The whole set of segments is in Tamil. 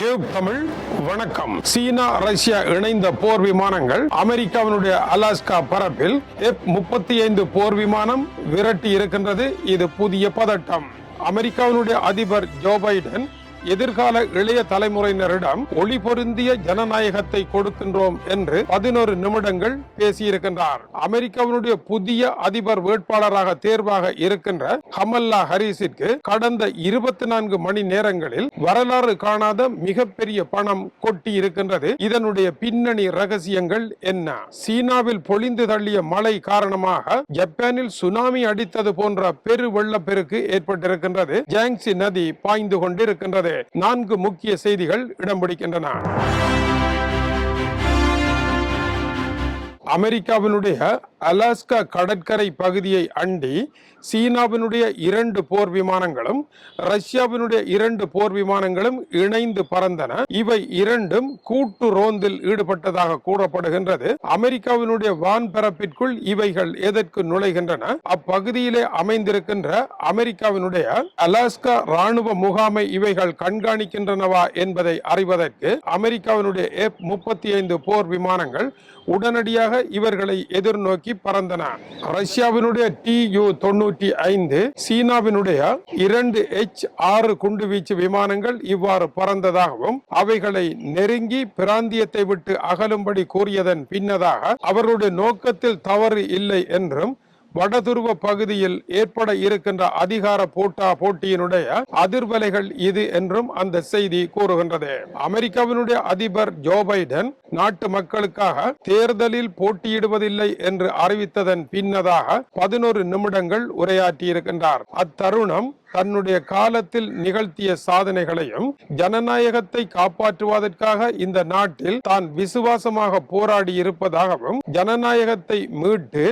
டியூப் தமிழ் வணக்கம். சீனா ரஷ்யா இணைந்த போர் விமானங்கள் அமெரிக்காவினுடைய அலாஸ்கா பரப்பில் முப்பத்தி ஐந்து போர் விமானம் விரட்டி இருக்கின்றது. இது புதிய பதட்டம். அமெரிக்காவினுடைய அதிபர் ஜோ பைடன் எதிர்கால இளைய தலைமுறையினரிடம் ஒளி பொருந்திய ஜனநாயகத்தை கொடுக்கின்றோம் என்று பதினோரு நிமிடங்கள் பேசியிருக்கின்றார். அமெரிக்காவினுடைய புதிய அதிபர் வேட்பாளராக தேர்வாக இருக்கின்ற கமல்லா ஹரிஸிற்கு கடந்த இருபத்தி நான்கு மணி நேரங்களில் வரலாறு காணாத மிகப்பெரிய பணம் கொட்டி இருக்கின்றது இதனுடைய பின்னணி ரகசியங்கள் என்ன? சீனாவில் பொழிந்து தள்ளிய மழை காரணமாக ஜப்பானில் சுனாமி அடித்தது போன்ற பெரு வெள்ளப்பெருக்கு ஏற்பட்டிருக்கின்றது. ஜாங்சி நதி பாய்ந்து கொண்டிருக்கின்றது. நான்கு முக்கிய செய்திகள் இடம் பிடிக்கின்றன. அமெரிக்காவினுடைய அலாஸ்கா கடற்கரை பகுதியை அண்டி சீனாவினுடைய இரண்டு போர் விமானங்களும் ரஷ்யாவினுடைய இரண்டு போர் விமானங்களும் இணைந்து பறந்தன. இவை இரண்டும் கூட்டு ரோந்தில் ஈடுபட்டதாக கூறப்படுகின்றது. அமெரிக்காவினுடைய வான்பரப்பிற்குள் இவைகள் எதற்கு நுழைகின்றன? அப்பகுதியிலே அமைந்திருக்கின்ற அமெரிக்காவினுடைய அலாஸ்கா ராணுவ முகாமை இவைகள் கண்காணிக்கின்றனவா என்பதை அறிவதற்கு அமெரிக்காவினுடைய எஃப் முப்பத்தி ஐந்து போர் விமானங்கள் உடனடியாக இவர்களை எதிர்நோக்கி பறந்தன. ரஷ்யாவினுடைய டி யு தொண்ணூற்றி ஐந்து சீனாவினுடைய இரண்டு எச் ஆறு குண்டு வீச்சு விமானங்கள் இவ்வாறு பறந்ததாகவும் அவைகளை நெருங்கி பிராந்தியத்தை விட்டு அகலும்படி கூறியதன் பின்னதாக அவருடைய நோக்கத்தில் தவறு இல்லை என்றும் வடதுருவ பகுதியில் ஏற்பட இருக்கின்ற அதிகார போட்டா போட்டியினுடைய அதிர்வலைகள் இது என்றும் அந்த செய்தி கூறுகின்றது. அமெரிக்காவினுடைய அதிபர் ஜோ பைடன் நாட்டு மக்களுக்காக தேர்தலில் போட்டியிடுவதில்லை என்று அறிவித்ததன் பின்னதாக பதினோரு நிமிடங்கள் உரையாற்றியிருக்கின்றார் அத்தருணம் தன்னுடைய காலத்தில் நிகழ்த்திய சாதனைகளையும் ஜனநாயகத்தை காப்பாற்றுவதற்காக இந்த நாட்டில் தான் விசுவாசமாக போராடி இருப்பதாகவும் ஜனநாயகத்தை மீட்டு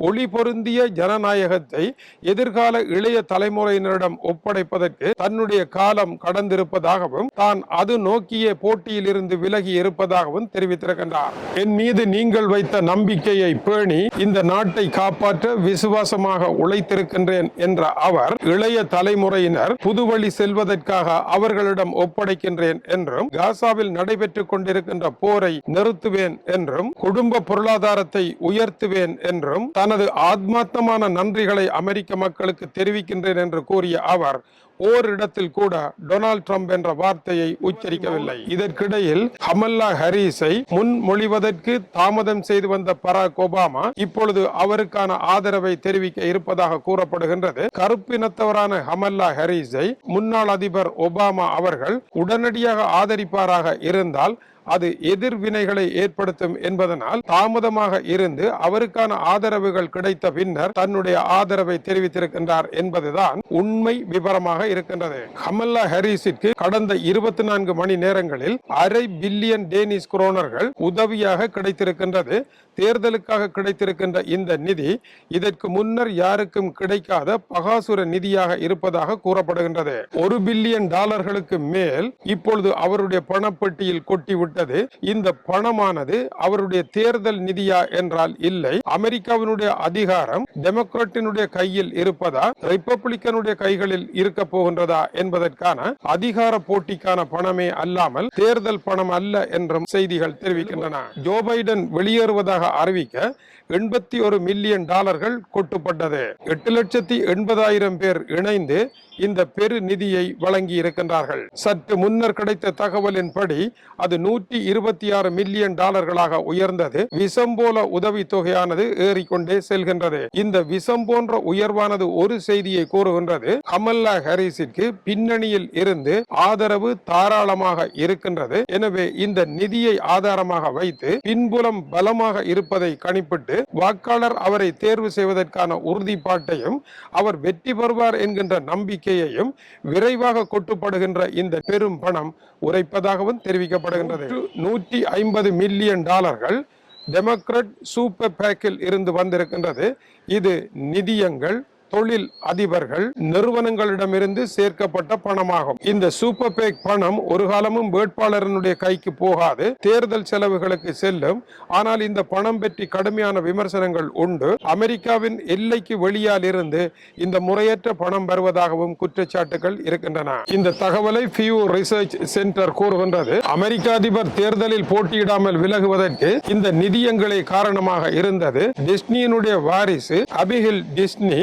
ஒளி பொருந்திய ஜனநாயகத்தை எதிர்கால இளைய தலைமுறையினரிடம் ஒப்படைப்பதற்கு தன்னுடைய காலம் கடந்திருப்பதாகவும் தான் அது நோக்கிய போட்டியில் இருந்து விலகி இருப்பதாகவும் தெரிவித்திருக்கின்றார். என் மீது நீங்கள் வைத்த நம்பிக்கையை பேணி இந்த நாட்டை காப்பாற்ற விசுவாசமாக உழைத்திருக்கின்றேன் என்ற அவர் இளைய தலைமுறையினர் புதுவழி செல்வதற்காக அவர்களிடம் ஒப்படைக்கின்றேன் என்றும் காசாவில் நடைபெற்றுக் கொண்டிருக்கின்ற போரை நிறுத்துவேன் என்றும் குடும்ப பொருளாதாரத்தை உயர்த்துவேன் என்றும் தனது ஆத்மார்த்தமான நன்றிகளை அமெரிக்க மக்களுக்கு தெரிவிக்கின்றேன் என்று கூறிய அவர் ஓரிடத்தில் கூட டொனால்ட் ட்ரம்ப் என்ற வார்த்தையை உச்சரிக்கவில்லை. இதற்கிடையில் ஹமல்லா ஹரீஸை முன்மொழிவதற்கு தாமதம் செய்து வந்த பராக் ஒபாமா இப்பொழுது அவருக்கான ஆதரவை தெரிவிக்க இருப்பதாக கூறப்படுகின்றது. கருப்பினத்தவரான ஹமல்லா ஹரீஸை முன்னாள் அதிபர் ஒபாமா அவர்கள் உடனடியாக ஆதரிப்பாராக இருந்தால் அது எதிர்வினைகளை ஏற்படுத்தும் என்பதனால் தாமதமாக இருந்து அவருக்கான ஆதரவுகள் கிடைத்த பின்னர் தன்னுடைய ஆதரவை தெரிவித்திருக்கின்றார் என்பதுதான் உண்மை விவரமாக இருக்கின்றது. கமல்லா ஹாரிஸிற்கு கடந்த இருபத்தி நான்கு மணி நேரங்களில் அரை பில்லியன் டேனிஸ் குரோனர்கள் உதவியாக கிடைத்திருக்கின்றது. தேர்தலுக்காக கிடைத்திருக்கின்ற இந்த நிதி இதற்கு முன்னர் யாருக்கும் கிடைக்காத பகாசுர நிதியாக இருப்பதாக கூறப்படுகின்றது. ஒரு பில்லியன் டாலர்களுக்கு மேல் இப்பொழுது அவருடைய பணப்பெட்டியில் விட்டது இந்த பணமானது அவருடைய தேர்தல் நிதியா என்றால் இல்லை. அமெரிக்காவினுடைய அதிகாரம் டெமோக்ராட்டினுடைய கையில் இருப்பதா ரிப்பப்ளிக்கனுடைய கைகளில் இருக்க போகின்றதா என்பதற்கான அதிகார போட்டிக்கான பணமே அல்லாமல் தேர்தல் பணம் அல்ல என்றும் செய்திகள் தெரிவிக்கின்றன. ஜோ பைடன் வெளியேறுவதாக அறிவிக்க எண்பத்தி ஒரு மில்லியன் டாலர்கள் கொட்டுப்பட்டது. எட்டு லட்சத்தி எண்பதாயிரம் பேர் இணைந்து இந்த பெரு நிதியை வழங்கி இருக்கின்றார்கள். சற்று முன்னர் கிடைத்த தகவலின்படி அது நூற்றி இருபத்தி ஆறு மில்லியன் டாலர்களாக உயர்ந்தது. விஷம் போல உதவி தொகையானது ஏறிக்கொண்டே செல்கின்றது. இந்த விஷம் போன்ற உயர்வானது ஒரு செய்தியை கூறுகின்றது. கமல்லா ஹாரிஸிற்கு பின்னணியில் இருந்து ஆதரவு தாராளமாக இருக்கின்றது. எனவே இந்த நிதியை ஆதாரமாக வைத்து பின்புலம் பலமாக இருப்பதை கணிப்பிட்டு வாக்காளர் அவரை தேர்வு செய்வதற்கான உறுதிப்பாட்டையும் அவர் வெற்றி பெறுவார் என்கின்ற நம்பிக்கையையும் விரைவாக கொட்டுப்படுகின்ற இந்த பெரும் பணம் உரைப்பதாகவும் தெரிவிக்கப்படுகின்றது. நூற்றி ஐம்பது மில்லியன் டாலர்கள் டெமோக்ரட் சூப்பர் பேக்கில் இருந்து வந்திருக்கின்றது. இது நிதியங்கள் தொழில் அதிபர்கள் நிறுவனங்களிடமிருந்து சேர்க்கப்பட்ட பணமாகும். இந்த சூப்பர் பேக் பணம் ஒரு காலமும் வேட்பாளரனுடைய கைக்கு போகாது. தேர்தல் செலவுகளுக்கு செல்லும். ஆனால் இந்த பணம் பற்றி கடுமையான விமர்சனங்கள் உண்டு. அமெரிக்காவின் எல்லைக்கு வெளியால் இருந்து இந்த முறையற்ற பணம் வருவதாகவும் குற்றச்சாட்டுகள் இருக்கின்றன. இந்த தகவலை பியூ ரிசர்ச் சென்டர் கூறுகின்றது. அமெரிக்க அதிபர் தேர்தலில் போட்டியிடாமல் விலகுவதற்கு இந்த நிதியங்களே காரணமாக இருந்தது. டிஸ்னியினுடைய வாரிசு அபிகில் டிஸ்னி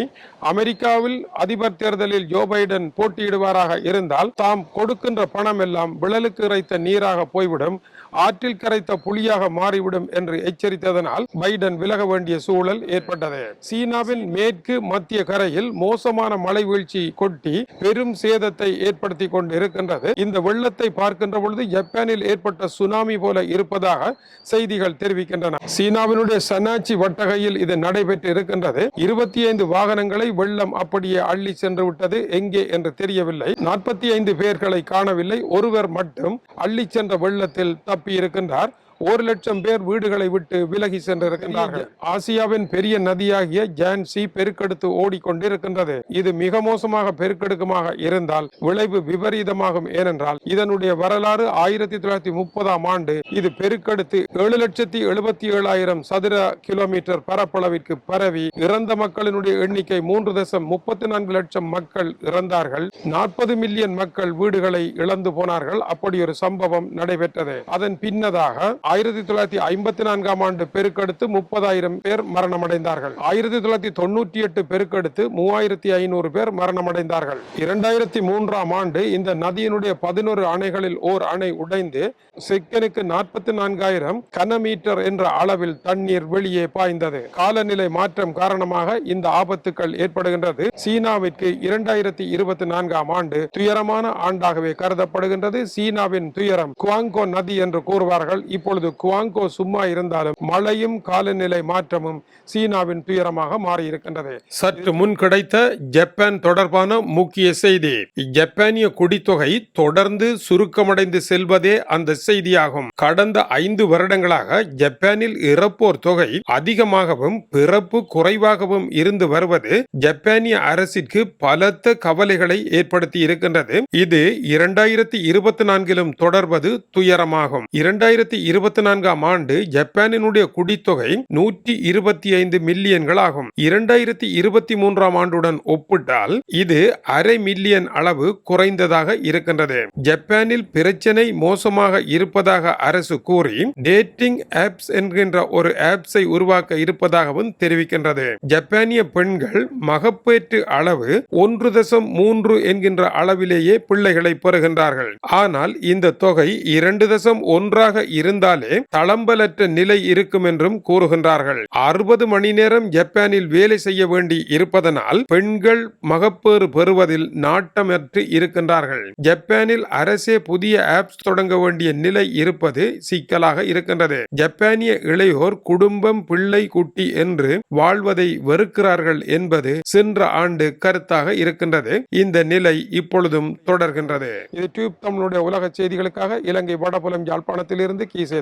அமெரிக்காவில் அதிபர் தேர்தலில் ஜோ பைடன் போட்டியிடுவாராக இருந்தால் தாம் கொடுக்கின்ற பணம் எல்லாம் விழலுக்கு இறைத்த நீராக போய்விடும். ஆற்றில் கரைத்த புலியாக மாறிவிடும் என்று எச்சரித்ததனால் பைடன் விலக வேண்டிய சூழல் ஏற்பட்டது. சீனாவின் மேற்கு மத்திய கரையில் மோசமான மழை வீழ்ச்சி கொட்டி பெரும் சேதத்தை ஏற்படுத்தி கொண்டு இருக்கின்றது இந்த வெள்ளத்தை பார்க்கின்ற பொழுது ஜப்பானில் ஏற்பட்ட சுனாமி போல இருப்பதாக செய்திகள் தெரிவிக்கின்றன. சீனாவினுடைய சனாச்சி வட்டகையில் இது நடைபெற்று இருக்கின்றது. இருபத்தி ஐந்து வாகனங்களை வெள்ளம் அப்படியே அள்ளி சென்று விட்டது எங்கே என்று தெரியவில்லை. நாற்பத்தி ஐந்து பேர்களை காணவில்லை. ஒருவர் மட்டும் அள்ளி சென்ற வெள்ளத்தில் தப்பி அனுப்பியிருக்கின்றார் ஒரு லட்சம் பேர் வீடுகளை விட்டு விலகி சென்றிருக்கின்றார்கள். ஆசியாவின் பெரிய நதியாகிய ஜான்சி பெருக்கெடுத்து ஓடிக்கொண்டிருக்கின்றது. இது மிக மோசமாக பெருக்கெடுக்குமாக இருந்தால் விளைவு விபரீதமாகும். ஏனென்றால் இதனுடைய வரலாறு ஆயிரத்தி தொள்ளாயிரத்தி முப்பதாம் ஆண்டு. இது பெருக்கெடுத்து ஏழு லட்சத்தி எழுபத்தி ஏழாயிரம் சதுர கிலோமீட்டர் பரப்பளவிற்கு பரவி இறந்த மக்களினுடைய எண்ணிக்கை மூன்று தசம் முப்பத்தி நான்கு லட்சம் மக்கள் இறந்தார்கள். நாற்பது மில்லியன் மக்கள் வீடுகளை இழந்து போனார்கள். அப்படி ஒரு சம்பவம் நடைபெற்றது. அதன் பின்னதாக ஆயிரத்தி தொள்ளாயிரத்தி ஐம்பத்தி நான்காம் ஆண்டு பெருக்கெடுத்து முப்பதாயிரம் பேர் மரணமடைந்தார்கள். ஆயிரத்தி தொள்ளாயிரத்தி தொண்ணூற்றி எட்டு பெருக்கெடுத்து மூவாயிரத்தி ஐநூறு பேர் மரணமடைந்தார்கள். இரண்டாயிரத்தி மூன்றாம் ஆண்டு இந்த நதியினுடைய பதினோரு அணைகளில் ஓர் அணை உடைந்து செக்கனுக்கு நாற்பத்தி நான்காயிரம் கனமீட்டர் என்ற அளவில் தண்ணீர் வெளியே பாய்ந்தது. காலநிலை மாற்றம் காரணமாக இந்த ஆபத்துக்கள் ஏற்படுகின்றது. சீனாவிற்கு இரண்டாயிரத்தி இருபத்தி நான்காம் ஆண்டு துயரமான ஆண்டாகவே கருதப்படுகின்றது. சீனாவின் துயரம் குவாங்கோ நதி என்று கூறுவார்கள். இப்பொழுது இப்பொழுது குவாங்கோ சும்மா இருந்தாலும் மழையும் காலநிலை மாற்றமும் சீனாவின் துயரமாக மாறியிருக்கின்றது. சற்று முன் கிடைத்த ஜப்பான் தொடர்பான முக்கிய செய்தி. ஜப்பானிய குடித்தொகை தொடர்ந்து சுருக்கமடைந்து செல்வதே அந்த செய்தியாகும். கடந்த ஐந்து வருடங்களாக ஜப்பானில் இறப்போர் தொகை அதிகமாகவும் பிறப்பு குறைவாகவும் இருந்து வருவது ஜப்பானிய அரசிற்கு பலத்த கவலைகளை ஏற்படுத்தி இருக்கின்றது. இது இரண்டாயிரத்தி இருபத்தி நான்கிலும் தொடர்வது துயரமாகும். இரண்டாயிரத்தி இருபத்தி நான்காம் ஆண்டு ஜப்பானினுடைய குடித்தொகை நூற்றி இருபத்தி ஐந்து மில்லியன்கள் ஆகும் இரண்டாயிரத்தி இருபத்தி மூன்றாம் ஆண்டுடன் ஒப்பிட்டால் இது அரை மில்லியன் அளவு குறைந்ததாக இருக்கின்றது. ஜப்பானில் பிரச்சனை மோசமாக இருப்பதாக அரசு கூறி டேட்டிங் ஆப்ஸ் என்கின்ற ஒரு ஆப்ஸை உருவாக்க இருப்பதாகவும் தெரிவிக்கின்றது. ஜப்பானிய பெண்கள் மகப்பேற்று அளவு ஒன்று தசம் மூன்று என்கின்ற அளவிலேயே பிள்ளைகளை பெறுகின்றார்கள். ஆனால் இந்த தொகை இரண்டு தசம் ஒன்றாக இருந்தால் தளம்பலற்ற நிலை இருக்கும் என்றும் கூறுகின்றார்கள். அறுபது மணி நேரம் ஜப்பானில் வேலை செய்ய வேண்டி இருப்பதனால் பெண்கள் மகப்பேறு பெறுவதில் நாட்டமற்று இருக்கின்றார்கள். ஜப்பானில் அரசே புதிய ஆப்ஸ் தொடங்க வேண்டிய நிலை இருப்பது சிக்கலாக இருக்கின்றது. ஜப்பானிய இளையோர் குடும்பம் பிள்ளை குட்டி என்று வாழ்வதை வெறுக்கிறார்கள் என்பது சென்ற ஆண்டு கருத்தாக இருக்கின்றது. இந்த நிலை இப்பொழுதும் தொடர்கின்றது. இது டியூப் தமிழுடைய உலக செய்திகளுக்காக இலங்கை வடபுலம் யாழ்ப்பாணத்திலிருந்து கீசே